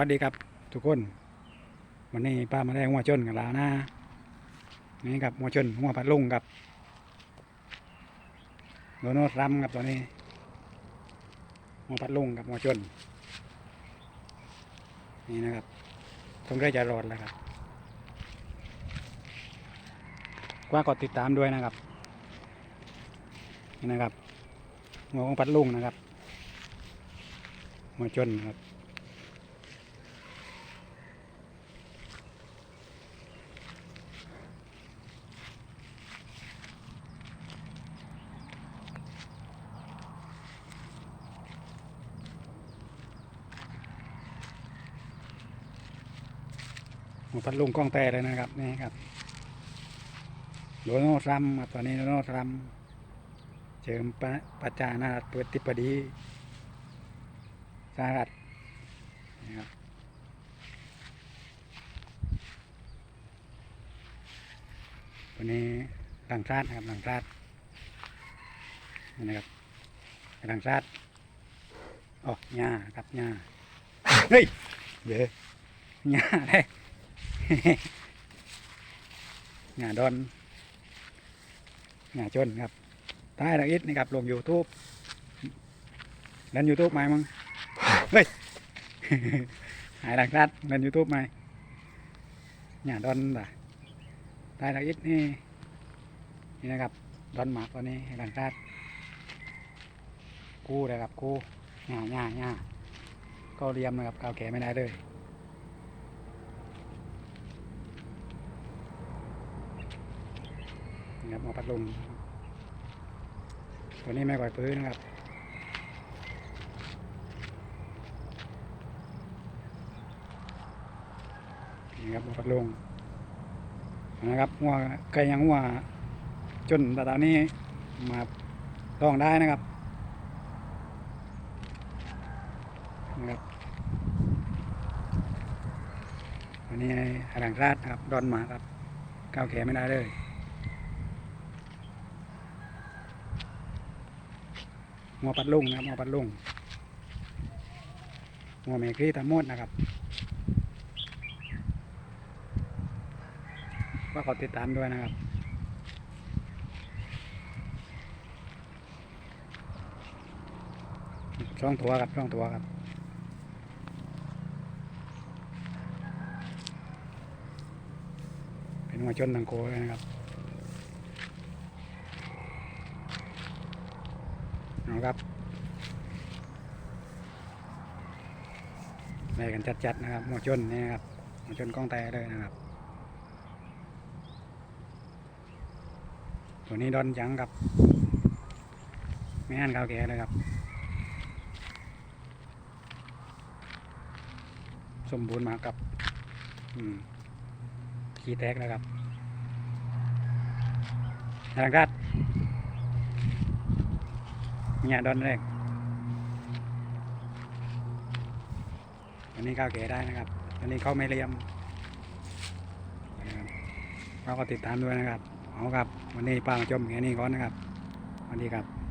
วัสดีครับทุกคน วันนี้ป้ามาได้หัวจนกันแล้วนะนี่ครับหัวจนหัวพัดลุงครับโดนรัมครับตอนนี้หัวพัดลุงกับหัวจนนี่นะครับต้องได้จะรอดแล้วครับกว่ากดติดตามด้วยนะครับนี่นะครับหัวของพัดลุงนะครับหัวจนครับ พัดลุงกล้องแต่เลยนะครับนี่ครับโดนัลด์ทรัมตอนนี้โดนัลด์ทรัมเจิมปะประจานาเปิดติปดีสหรัฐนี่ครับวันนี้หลังชาตินะครับหลังชาตินี่นะครับหลังชาติอ๋อหญ้าครับหญ้าเฮ้ยเดี๋ยวหญ้าเลย หงาดอนหงาจนครับท้ายละอิดนี่ครับลงยูทูบเล่นยูทูบไหมมึงเฮ้ยหายหลังรัดเล่นยูทูบไหมหงาดอนป่ะท้ายละอิดนี่นี่นะครับดอนหมากตัวนี้หลังรัดกู้เลยครับกู้หงาหงาหงาก็เรียมนะครับเกาแก่ไม่ได้เลย นะครับหมอพัดลมตัวนี้ไม่ก่อยพื้นนะครับนี่ครับหมอพัดลมนะครับหัวไก่ยังหัวจนตอนนี้มาลองได้นะครับนะครับวันนี้หลังราดครับ ดอนหมาครับ ก้าวแขนไม่ได้เลย หัวปัดลุงนะครับหัวปัดลุงหัวเมกรีตามดนะครับก็ขอติดตามด้วยนะครับช่องตัวครับช่องตัวครับเป็นหัวชนตังโกเลยนะครับ ครับแม่กันจัดๆนะครับหัวชนนี่นะครับหัวชนกล้องแต่เลยนะครับ ตัวนี้ดอนจังครับ ไม่หันข้าวแก่เลยครับ สมบูรณ์มากครับ อืมขี้แตกแล้วครับทางกัด เนี่ยดอนแรก อันนี้ข้าวแก่ได้นะครับ อันนี้เขาไม่เลียมเราก็ติดตามด้วยนะครับ เอาครับ วันนี้ป้าจมแค่นี้ก่อนนะครับสวัสดีครับ